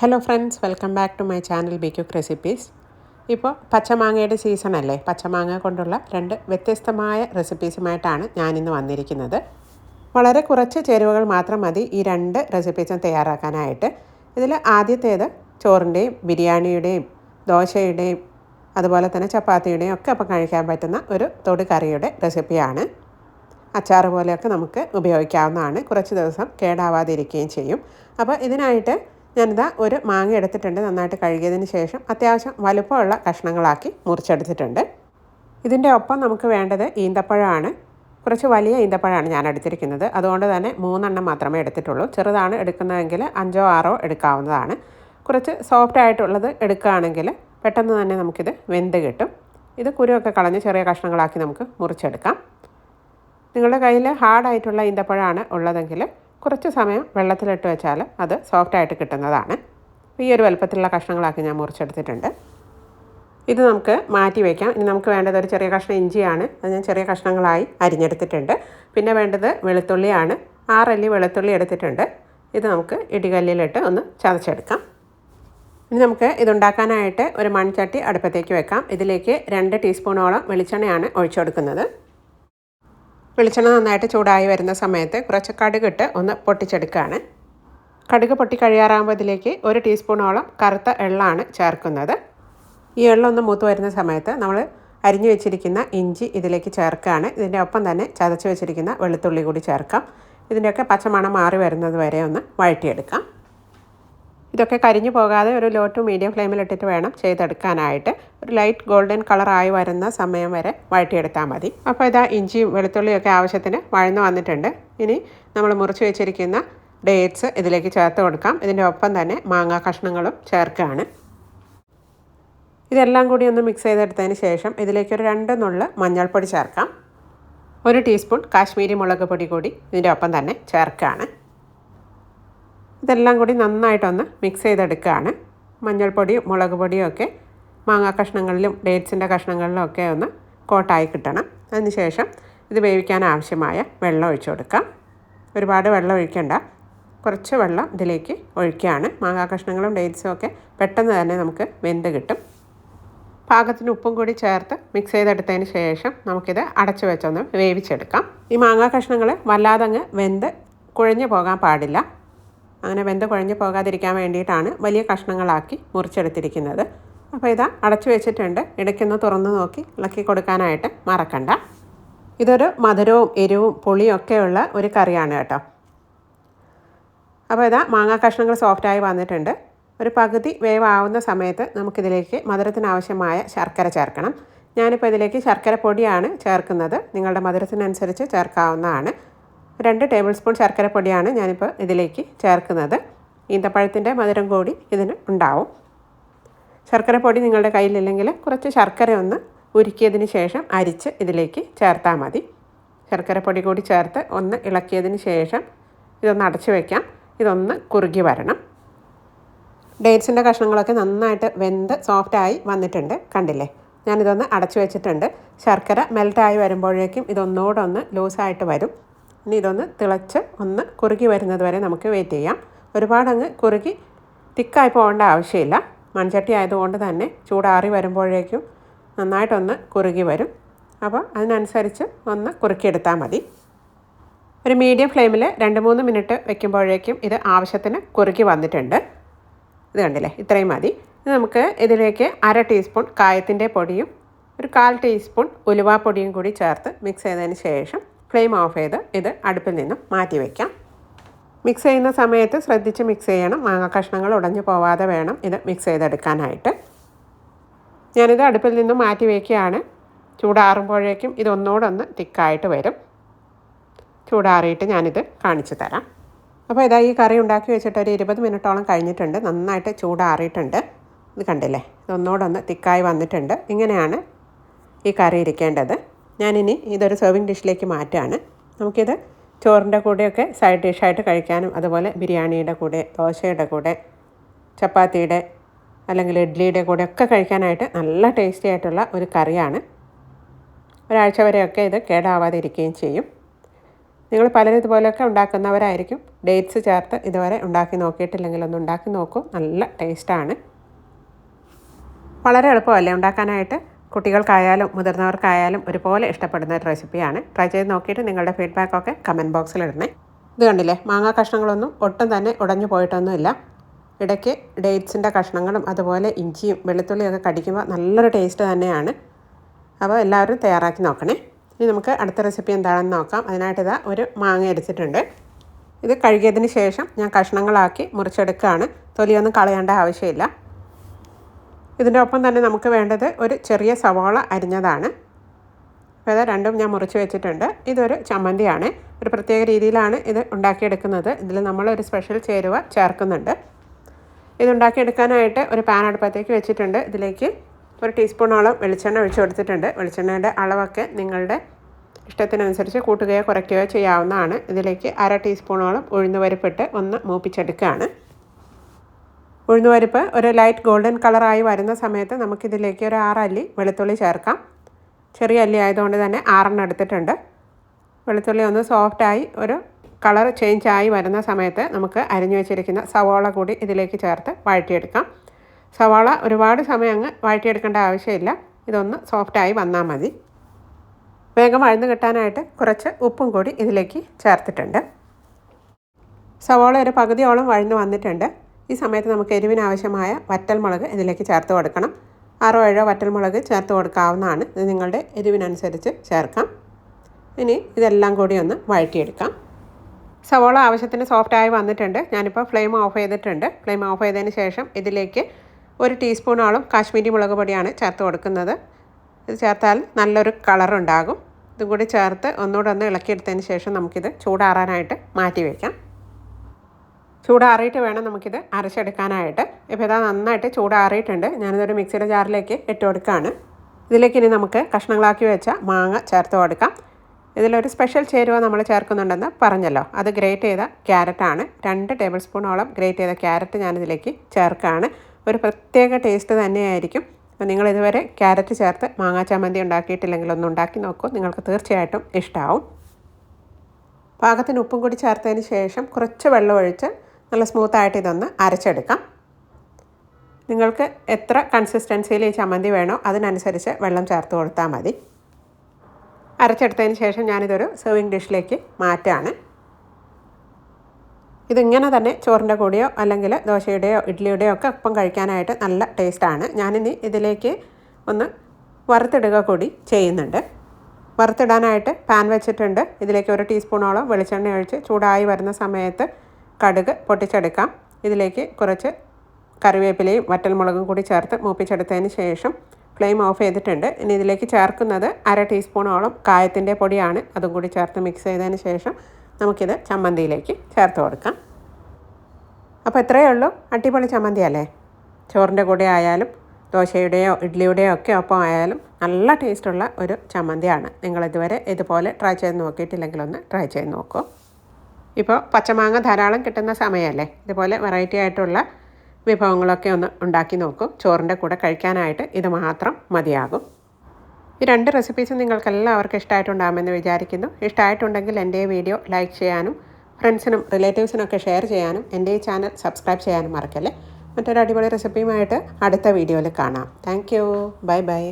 Hello friends welcome back to my channel be quick recipes ഇപ്പോൾ പച്ചമാങ്ങയുടെ season അല്ലേ? പച്ചമാങ്ങ കൊണ്ടുള്ള രണ്ട് വ്യത്യസ്തമായ റെസിപ്പീസുമായിട്ടാണ് ഞാനിന്ന് വന്നിരിക്കുന്നത്. വളരെ കുറച്ച് ചേരുവകൾ മാത്രം മതി ഈ രണ്ട് റെസിപ്പീസും തയ്യാറാക്കാനായിട്ട്. ഇതിൽ ആദ്യത്തേത് ചോറിന്റെയും ബിരിയാണിയുടെയും ദോശയുടെയും അതുപോലെ തന്നെ ചപ്പാത്തിയുടെയും ഒക്കെ അപ്പം കഴിക്കാൻ പറ്റുന്ന ഒരു തൊടുകറിയുടെ റെസിപ്പിയാണ് അച്ചാർ പോലെയൊക്കെ നമുക്ക് ഉപയോഗിക്കാവുന്നതാണ്. കുറച്ച് ദിവസം കേടാവാതിരിക്കുകയും ചെയ്യും. അപ്പോൾ ഇതിനായിട്ട് ഞാനിതാ ഒരു മാങ്ങ എടുത്തിട്ടുണ്ട് നന്നായിട്ട് കഴുകിയതിന് ശേഷം അത്യാവശ്യം വലുപ്പമുള്ള കഷ്ണങ്ങളാക്കി മുറിച്ചെടുത്തിട്ടുണ്ട്. ഇതിന്റെ ഒപ്പം നമുക്ക് വേണ്ടത് ഈന്തപ്പഴമാണ്. കുറച്ച് വലിയ ഈന്തപ്പഴമാണ് ഞാൻ എടുത്തിരിക്കുന്നത്. അതുകൊണ്ട് തന്നെ മൂന്നെണ്ണം മാത്രമേ എടുത്തിട്ടുള്ളൂ. ചെറുതാണ് എടുക്കുന്നതെങ്കിൽ അഞ്ചോ ആറോ എടുക്കാവുന്നതാണ്. കുറച്ച് സോഫ്റ്റ് ആയിട്ടുള്ളത് എടുക്കുകയാണെങ്കിൽ പെട്ടെന്ന് തന്നെ നമുക്കിത് വെന്ത് കിട്ടും. ഇത് കുരുവൊക്കെ കളഞ്ഞ് ചെറിയ കഷ്ണങ്ങളാക്കി നമുക്ക് മുറിച്ചെടുക്കാം. നിങ്ങളുടെ കയ്യിൽ ഹാർഡായിട്ടുള്ള ഈന്തപ്പഴമാണ് ഉള്ളതെങ്കിൽ കുറച്ച് സമയം വെള്ളത്തിലിട്ട് വെച്ചാൽ അത് സോഫ്റ്റായിട്ട് കിട്ടുന്നതാണ്. ഈ ഒരു വലുപ്പത്തിലുള്ള കഷ്ണങ്ങളാക്കി ഞാൻ മുറിച്ചെടുത്തിട്ടുണ്ട്. ഇത് നമുക്ക് മാറ്റി വയ്ക്കാം ഇനി നമുക്ക് വേണ്ടത് ഒരു ചെറിയ കഷ്ണം ഇഞ്ചിയാണ്. അത് ഞാൻ ചെറിയ കഷ്ണങ്ങളായി അരിഞ്ഞെടുത്തിട്ടുണ്ട്. പിന്നെ വേണ്ടത് വെളുത്തുള്ളിയാണ്. ആറല്ലി വെളുത്തുള്ളി എടുത്തിട്ടുണ്ട്. ഇത് നമുക്ക് ഇടികല്ലിലിട്ട് ഒന്ന് ചതച്ചെടുക്കാം. ഇനി നമുക്ക് ഇതുണ്ടാക്കാനായിട്ട് ഒരു മൺചട്ടി അടുപ്പത്തേക്ക് വെക്കാം. ഇതിലേക്ക് രണ്ട് ടീസ്പൂണോളം വെളിച്ചെണ്ണയാണ് ഒഴിച്ചു കൊടുക്കുന്നത്. വെളിച്ചെണ്ണ നന്നായിട്ട് ചൂടായി വരുന്ന സമയത്ത് കുറച്ച് കടുകിട്ട് ഒന്ന് പൊട്ടിച്ചെടുക്കുകയാണ്. കടുക് പൊട്ടി കഴിയാറാകുമ്പോൾ ഇതിലേക്ക് ഒരു ടീസ്പൂണോളം കറുത്ത എള്ളാണ് ചേർക്കുന്നത്. ഈ എള്ളൊന്ന് മൂത്ത് വരുന്ന സമയത്ത് നമ്മൾ അരിഞ്ഞു വെച്ചിരിക്കുന്ന ഇഞ്ചി ഇതിലേക്ക് ചേർക്കുകയാണ്. ഇതിന്റെ ഒപ്പം തന്നെ ചതച്ച് വെച്ചിരിക്കുന്ന വെളുത്തുള്ളി കൂടി ചേർക്കാം. ഇതിന്റെയൊക്കെ പച്ചമണം മാറി വരുന്നത് വരെ ഒന്ന് വഴറ്റിയെടുക്കാം. ഇതൊക്കെ കരിഞ്ഞു പോകാതെ ഒരു ലോ ടു മീഡിയം ഫ്ലെയിമിലിട്ടിട്ട് വേണം ചെയ്തെടുക്കാനായിട്ട്. ഒരു ലൈറ്റ് ഗോൾഡൻ കളറായി വരുന്ന സമയം വരെ വഴറ്റിയെടുത്താൽ മതി. അപ്പോൾ ഇതാ ഇഞ്ചിയും വെളുത്തുള്ളിയൊക്കെ ആവശ്യത്തിന് വഴന്നു വന്നിട്ടുണ്ട്. ഇനി നമ്മൾ മുറിച്ച് വെച്ചിരിക്കുന്ന ഡേറ്റ്സ് ഇതിലേക്ക് ചേർത്ത് കൊടുക്കാം. ഇതിന്റെ ഒപ്പം തന്നെ മാങ്ങാ കഷ്ണങ്ങളും ചേർക്കുകയാണ്. ഇതെല്ലാം കൂടി ഒന്ന് മിക്സ് ചെയ്തെടുത്തതിന് ശേഷം ഇതിലേക്ക് ഒരു രണ്ട് നുള്ള് മഞ്ഞൾപ്പൊടി ചേർക്കാം. ഒരു ടീസ്പൂൺ കാശ്മീരി മുളക് പൊടി കൂടി ഇതിന്റെ ഒപ്പം തന്നെ ചേർക്കുകയാണ്. ഇതെല്ലാം കൂടി നന്നായിട്ടൊന്ന് മിക്സ് ചെയ്തെടുക്കുകയാണ്. മഞ്ഞൾപ്പൊടിയും മുളക് പൊടിയും ഒക്കെ മാങ്ങാ കഷ്ണങ്ങളിലും ഡേറ്റ്സിന്റെ കഷ്ണങ്ങളിലും ഒക്കെ ഒന്ന് കോട്ടായി കിട്ടണം. അതിനുശേഷം ഇത് വേവിക്കാൻ ആവശ്യമായ വെള്ളം ഒഴിച്ചു കൊടുക്കാം. ഒരുപാട് വെള്ളം ഒഴിക്കേണ്ട. കുറച്ച് വെള്ളം ഇതിലേക്ക് ഒഴിക്കുകയാണ്. മാങ്ങാ കഷ്ണങ്ങളും ഡേറ്റ്സും ഒക്കെ പെട്ടെന്ന് തന്നെ നമുക്ക് വെന്ത് കിട്ടും. പാകത്തിന് ഉപ്പും കൂടി ചേർത്ത് മിക്സ് ചെയ്തെടുത്തതിന് ശേഷം നമുക്കിത് അടച്ചു വെച്ചൊന്ന് വേവിച്ചെടുക്കാം. ഈ മാങ്ങാ കഷ്ണങ്ങൾ വല്ലാതങ്ങ് വെന്ത് കുഴഞ്ഞു പോകാൻ പാടില്ല. അങ്ങനെ വെന്ത് കുഴഞ്ഞു പോകാതിരിക്കാൻ വേണ്ടിയിട്ടാണ് വലിയ കഷ്ണങ്ങളാക്കി മുറിച്ചെടുത്തിരിക്കുന്നത്. അപ്പോൾ ഇതാ അടച്ചു വെച്ചിട്ടുണ്ട്. ഇടയ്ക്കൊന്ന് തുറന്ന് നോക്കി ഇളക്കി കൊടുക്കാനായിട്ട് മറക്കണ്ട. ഇതൊരു മധുരവും എരിവും പുളിയും ഒക്കെയുള്ള ഒരു കറിയാണ് കേട്ടോ. അപ്പോൾ ഇതാ മാങ്ങാ കഷ്ണങ്ങൾ സോഫ്റ്റായി വന്നിട്ടുണ്ട്. ഒരു പകുതി വേവാവുന്ന സമയത്ത് നമുക്കിതിലേക്ക് മധുരത്തിനാവശ്യമായ ശർക്കര ചേർക്കണം. ഞാനിപ്പോൾ ഇതിലേക്ക് ശർക്കര പൊടിയാണ് ചേർക്കുന്നത്. നിങ്ങളുടെ മധുരത്തിനനുസരിച്ച് ചേർക്കാവുന്നതാണ്. രണ്ട് ടേബിൾ സ്പൂൺ ശർക്കരപ്പൊടിയാണ് ഞാനിപ്പോൾ ഇതിലേക്ക് ചേർക്കുന്നത്. ഈന്തപ്പഴത്തിന്റെ മധുരം കൂടി ഇതിന് ഉണ്ടാവും. ശർക്കരപ്പൊടി നിങ്ങളുടെ കയ്യിലില്ലെങ്കിൽ കുറച്ച് ശർക്കര ഒന്ന് ഉരുക്കിയതിന് ശേഷം അരിച്ച് ഇതിലേക്ക് ചേർത്താൽ മതി. ശർക്കരപ്പൊടി കൂടി ചേർത്ത് ഒന്ന് ഇളക്കിയതിന് ശേഷം ഇതൊന്ന് അടച്ചു വയ്ക്കാം ഇതൊന്ന് കുറുകി വരണം. ഡേറ്റ്സിന്റെ കഷ്ണങ്ങളൊക്കെ നന്നായിട്ട് വെന്ത് സോഫ്റ്റായി വന്നിട്ടുണ്ട്. കണ്ടില്ലേ? ഞാനിതൊന്ന് അടച്ചു വെച്ചിട്ടുണ്ട്. ശർക്കര മെൽറ്റായി വരുമ്പോഴേക്കും ഇതൊന്നുകൂടെ ഒന്ന് ലൂസായിട്ട് വരും. ഇനി ഇതൊന്ന് തിളച്ച് ഒന്ന് കുറുകി വരുന്നത് വരെ നമുക്ക് വെയിറ്റ് ചെയ്യാം. ഒരുപാടങ്ങ് കുറുകി തിക്കായി പോകേണ്ട ആവശ്യമില്ല. മൺചട്ടി ആയതുകൊണ്ട് തന്നെ ചൂടാറി വരുമ്പോഴേക്കും നന്നായിട്ടൊന്ന് കുറുകി വരും. അപ്പോൾ അതിനനുസരിച്ച് ഒന്ന് കുറുക്കിയെടുത്താൽ മതി. ഒരു മീഡിയം ഫ്ലെയിമിൽ രണ്ട് മൂന്ന് മിനിറ്റ് വെക്കുമ്പോഴേക്കും ഇത് ആവശ്യത്തിന് കുറുക്കി വന്നിട്ടുണ്ട്. ഇത് കണ്ടില്ലേ? ഇത്രയും മതി. ഇത് നമുക്ക് ഇതിലേക്ക് അര ടീസ്പൂൺ കായത്തിന്റെ പൊടിയും ഒരു കാൽ ടീസ്പൂൺ ഉലുവാപ്പൊടിയും കൂടി ചേർത്ത് മിക്സ് ചെയ്തതിന് ശേഷം ഫ്ലെയിം ഓഫ് ചെയ്ത് ഇത് അടുപ്പിൽ നിന്നും മാറ്റി വയ്ക്കാം. മിക്സ് ചെയ്യുന്ന സമയത്ത് ശ്രദ്ധിച്ച് മിക്സ് ചെയ്യണം. മാങ്ങ കഷ്ണങ്ങൾ ഉടഞ്ഞു പോവാതെ വേണം ഇത് മിക്സ് ചെയ്തെടുക്കാനായിട്ട്. ഞാനിത് അടുപ്പിൽ നിന്നും മാറ്റി വയ്ക്കുകയാണ്. ചൂടാറുമ്പോഴേക്കും ഇതൊന്നുകൂടൊന്ന് തിക്കായിട്ട് വരും. ചൂടാറിയിട്ട് ഞാനിത് കാണിച്ചു തരാം. അപ്പോൾ ഇതാ ഈ കറി ഉണ്ടാക്കി വെച്ചിട്ട് ഒരു ഇരുപത് മിനിറ്റോളം കഴിഞ്ഞിട്ടുണ്ട്. നന്നായിട്ട് ചൂടാറിയിട്ടുണ്ട്. ഇത് കണ്ടില്ലേ? ഇതൊന്നുകൂടൊന്ന് തിക്കായി വന്നിട്ടുണ്ട്. ഇങ്ങനെയാണ് ഈ കറി ഇരിക്കേണ്ടത്. ഞാനിനി ഇതൊരു സെർവിങ് ഡിഷിലേക്ക് മാറ്റുകയാണ് നമുക്കിത് ചോറിന്റെ കൂടെയൊക്കെ സൈഡ് ഡിഷായിട്ട് കഴിക്കാനും അതുപോലെ ബിരിയാണിയുടെ കൂടെ ദോശയുടെ കൂടെ ചപ്പാത്തിയുടെ അല്ലെങ്കിൽ ഇഡ്ഡലിയുടെ കൂടെ ഒക്കെ കഴിക്കാനായിട്ട് നല്ല ടേസ്റ്റി ആയിട്ടുള്ള ഒരു കറിയാണ്. ഒരാഴ്ച വരെയൊക്കെ ഇത് കേടാവാതെ ഇരിക്കുകയും ചെയ്യും. നിങ്ങൾ പലരും ഇതുപോലെയൊക്കെ ഉണ്ടാക്കുന്നവരായിരിക്കും. ഡേറ്റ്സ് ചേർത്ത് ഇതുവരെ ഉണ്ടാക്കി നോക്കിയിട്ടില്ലെങ്കിൽ ഒന്ന് ഉണ്ടാക്കി നോക്കൂ. നല്ല ടേസ്റ്റാണ് വളരെ എളുപ്പമല്ലേ ഉണ്ടാക്കാനായിട്ട്? കുട്ടികൾക്കായാലും മുതിർന്നവർക്കായാലും ഒരുപോലെ ഇഷ്ടപ്പെടുന്ന ഒരു റെസിപ്പിയാണ്. ട്രൈ ചെയ്ത് നോക്കിയിട്ട് നിങ്ങളുടെ ഫീഡ്ബാക്കൊക്കെ കമന്റ് ബോക്സിൽ ഇടണേ. ഇത് കണ്ടില്ലേ? മാങ്ങാ കഷ്ണങ്ങളൊന്നും ഒട്ടും തന്നെ ഉടഞ്ഞു പോയിട്ടൊന്നുമില്ല. ഇടയ്ക്ക് ഡേറ്റ്സിന്റെ കഷ്ണങ്ങളും അതുപോലെ ഇഞ്ചിയും വെളുത്തുള്ളിയൊക്കെ കടിക്കുമ്പോൾ നല്ലൊരു ടേസ്റ്റ് തന്നെയാണ്. അപ്പോൾ എല്ലാവരും തയ്യാറാക്കി നോക്കണേ. ഇനി നമുക്ക് അടുത്ത റെസിപ്പി എന്താണെന്ന് നോക്കാം. അതിനായിട്ട് ഇതാ ഒരു മാങ്ങ എടുത്തിട്ടുണ്ട്. ഇത് കഴുകിയതിന് ശേഷം ഞാൻ കഷ്ണങ്ങളാക്കി മുറിച്ചെടുക്കുകയാണ്. തൊലിയൊന്നും കളയേണ്ട ആവശ്യമില്ല. ഇതിന്റെ ഒപ്പം തന്നെ നമുക്ക് വേണ്ടത് ഒരു ചെറിയ സവാള അരിഞ്ഞതാണ്. അപ്പോൾ ഇത് രണ്ടും ഞാൻ മുറിച്ച് വെച്ചിട്ടുണ്ട്. ഇതൊരു ചമ്മന്തിയാണ്. ഒരു പ്രത്യേക രീതിയിലാണ് ഇത് ഉണ്ടാക്കിയെടുക്കുന്നത്. ഇതിൽ നമ്മൾ ഒരു സ്പെഷ്യൽ ചേരുവ ചേർക്കുന്നുണ്ട്. ഇതുണ്ടാക്കിയെടുക്കാനായിട്ട് ഒരു പാൻ അടുപ്പത്തേക്ക് വെച്ചിട്ടുണ്ട്. ഇതിലേക്ക് ഒരു ടീസ്പൂണോളം വെളിച്ചെണ്ണ ഒഴിച്ചു കൊടുത്തിട്ടുണ്ട്. വെളിച്ചെണ്ണയുടെ അളവൊക്കെ നിങ്ങളുടെ ഇഷ്ടത്തിനനുസരിച്ച് കൂട്ടുകയോ കുറയ്ക്കുകയോ ചെയ്യാവുന്നതാണ്. ഇതിലേക്ക് അര ടീസ്പൂണോളം ഉഴുന്നുപരിപ്പിട്ട് ഒന്ന് മൂപ്പിച്ചെടുക്കുകയാണ്. ഉഴുന്നുപരിപ്പ് ഒരു ലൈറ്റ് ഗോൾഡൻ കളറായി വരുന്ന സമയത്ത് നമുക്കിതിലേക്ക് ഒരു ആറല്ലി വെളുത്തുള്ളി ചേർക്കാം. ചെറിയ അല്ലി ആയതുകൊണ്ട് തന്നെ ആറെണ്ണം എടുത്തിട്ടുണ്ട്. വെളുത്തുള്ളി ഒന്ന് സോഫ്റ്റായി ഒരു കളർ ചേഞ്ച് ആയി വരുന്ന സമയത്ത് നമുക്ക് അരിഞ്ഞു വെച്ചിരിക്കുന്ന സവാള കൂടി ഇതിലേക്ക് ചേർത്ത് വഴറ്റിയെടുക്കാം. സവാള ഒരുപാട് സമയം അങ്ങ് വഴറ്റിയെടുക്കേണ്ട ആവശ്യമില്ല. ഇതൊന്ന് സോഫ്റ്റായി വന്നാൽ മതി. വേഗം വഴന്ന് കിട്ടാനായിട്ട് കുറച്ച് ഉപ്പും കൂടി ഇതിലേക്ക് ചേർത്തിട്ടുണ്ട്. സവാള ഒരു പകുതിയോളം വഴന്ന് വന്നിട്ടുണ്ട്. ഈ സമയത്ത് നമുക്ക് എരിവിനാവശ്യമായ വറ്റൽമുളക് ഇതിലേക്ക് ചേർത്ത് കൊടുക്കണം. ആറോ ഏഴോ വറ്റൽമുളക് ചേർത്ത് കൊടുക്കാവുന്നതാണ്. ഇത് നിങ്ങളുടെ എരിവിനനുസരിച്ച് ചേർക്കാം. ഇനി ഇതെല്ലാം കൂടി ഒന്ന് വഴറ്റിയെടുക്കാം. സവോള ആവശ്യത്തിന് സോഫ്റ്റായി വന്നിട്ടുണ്ട്. ഞാനിപ്പോൾ ഫ്ലെയിം ഓഫ് ചെയ്തിട്ടുണ്ട്. ഫ്ലെയിം ഓഫ് ചെയ്തതിന് ശേഷം ഇതിലേക്ക് ഒരു ടീസ്പൂണോളം കാശ്മീരി മുളക് പൊടിയാണ് ചേർത്ത് കൊടുക്കുന്നത്. ഇത് ചേർത്താൽ നല്ലൊരു കളറുണ്ടാകും. ഇതും കൂടി ചേർത്ത് ഒന്നുകൂടെ ഒന്ന് ഇളക്കിയെടുത്തതിന് ശേഷം നമുക്കിത് ചൂടാറാനായിട്ട് മാറ്റി വയ്ക്കാം. ചൂടാറിയിട്ട് വേണം നമുക്കിത് അരച്ചെടുക്കാനായിട്ട്. ഇപ്പോൾ ഇതാ നന്നായിട്ട് ചൂടാറിയിട്ടുണ്ട്. ഞാനിതൊരു മിക്സിയുടെ ജാറിലേക്ക് ഇട്ട് കൊടുക്കുകയാണ്. ഇതിലേക്ക് ഇനി നമുക്ക് കഷ്ണങ്ങളാക്കി വെച്ച മാങ്ങ ചേർത്ത് കൊടുക്കാം. ഇതിലൊരു സ്പെഷ്യൽ ചേരുവ നമ്മൾ ചേർക്കുന്നുണ്ടെന്ന് പറഞ്ഞല്ലോ. അത് ഗ്രേറ്റ് ചെയ്ത ക്യാരറ്റാണ്. രണ്ട് ടേബിൾ സ്പൂണോളം ഗ്രേറ്റ് ചെയ്ത ക്യാരറ്റ് ഞാനിതിലേക്ക് ചേർക്കുകയാണ്. ഒരു പ്രത്യേക ടേസ്റ്റ് തന്നെയായിരിക്കും. അപ്പോൾ നിങ്ങൾ ഇതുവരെ ക്യാരറ്റ് ചേർത്ത് മാങ്ങാ ചമ്മന്തി ഉണ്ടാക്കിയിട്ടില്ലെങ്കിൽ ഒന്ന് ഉണ്ടാക്കി നോക്കൂ. നിങ്ങൾക്ക് തീർച്ചയായിട്ടും ഇഷ്ടമാവും പാകത്തിന് ഉപ്പും കൂടി ചേർത്തതിന് ശേഷം കുറച്ച് വെള്ളം ഒഴിച്ച് നല്ല സ്മൂത്തായിട്ട് ഇതൊന്ന് അരച്ചെടുക്കാം. നിങ്ങൾക്ക് എത്ര കൺസിസ്റ്റൻസിയിൽ ഈ ചമ്മന്തി വേണോ അതിനനുസരിച്ച് വെള്ളം ചേർത്ത് കൊടുത്താൽ മതി. അരച്ചെടുത്തതിന് ശേഷം ഞാനിതൊരു സെർവിങ് ഡിഷിലേക്ക് മാറ്റാണ് ഇതിങ്ങനെ തന്നെ ചോറിന്റെ കൂടെയോ അല്ലെങ്കിൽ ദോശയുടെയോ ഇഡ്ഡലിയുടെയോ ഒക്കെ ഒപ്പം കഴിക്കാനായിട്ട് നല്ല ടേസ്റ്റാണ് ഞാനിനി ഇതിലേക്ക് ഒന്ന് വറുത്തിടുക കൂടി ചെയ്യുന്നുണ്ട്. വറുത്തിടാനായിട്ട് പാൻ വെച്ചിട്ടുണ്ട്. ഇതിലേക്ക് ഒരു ടീസ്പൂണോളം വെളിച്ചെണ്ണ ഒഴിച്ച് ചൂടായി വരുന്ന സമയത്ത് കടുക് പൊട്ടിച്ചെടുക്കാം. ഇതിലേക്ക് കുറച്ച് കറിവേപ്പിലയും വറ്റൽമുളകും കൂടി ചേർത്ത് മൂപ്പിച്ചെടുത്തതിന് ശേഷം ഫ്ലെയിം ഓഫ് ചെയ്തിട്ടുണ്ട്. ഇനി ഇതിലേക്ക് ചേർക്കുന്നത് അര ടീസ്പൂണോളം കായത്തിന്റെ പൊടിയാണ്. അതും കൂടി ചേർത്ത് മിക്സ് ചെയ്തതിന് ശേഷം നമുക്കിത് ചമ്മന്തിയിലേക്ക് ചേർത്ത് കൊടുക്കാം. അപ്പോൾ ഇത്രയേ ഉള്ളൂ. അടിപൊളി ചമ്മന്തി അല്ലേ? ചോറിന്റെ കൂടെ ആയാലും ദോശയുടെയോ ഇഡ്ഡലിയുടെയോ ഒക്കെ ഒപ്പം ആയാലും നല്ല ടേസ്റ്റുള്ള ഒരു ചമ്മന്തിയാണ്. നിങ്ങളിതുവരെ ഇതുപോലെ ട്രൈ ചെയ്ത് നോക്കിയിട്ടില്ലെങ്കിൽ ഒന്ന് ട്രൈ ചെയ്ത് നോക്കൂ. ഇപ്പോൾ പച്ചമാങ്ങ ധാരാളം കിട്ടുന്ന സമയമല്ലേ ഇതുപോലെ വെറൈറ്റി ആയിട്ടുള്ള വിഭവങ്ങളൊക്കെ ഒന്ന് ഉണ്ടാക്കി നോക്കും. ചോറിന്റെ കൂടെ കഴിക്കാനായിട്ട് ഇത് മാത്രം മതിയാകും. ഈ രണ്ട് റെസിപ്പീസും നിങ്ങൾക്ക് എല്ലാവർക്കും ഇഷ്ടമായിട്ടുണ്ടാകുമെന്ന് വിചാരിക്കുന്നു. ഇഷ്ടമായിട്ടുണ്ടെങ്കിൽ എന്റെ വീഡിയോ ലൈക്ക് ചെയ്യാനും ഫ്രണ്ട്സിനും റിലേറ്റീവ്സിനൊക്കെ ഷെയർ ചെയ്യാനും എന്റെ ഈ ചാനൽ സബ്സ്ക്രൈബ് ചെയ്യാനും മറക്കല്ലേ? മറ്റൊരു അടിപൊളി റെസിപ്പിയുമായിട്ട് അടുത്ത വീഡിയോയിൽ കാണാം. Thank you bye bye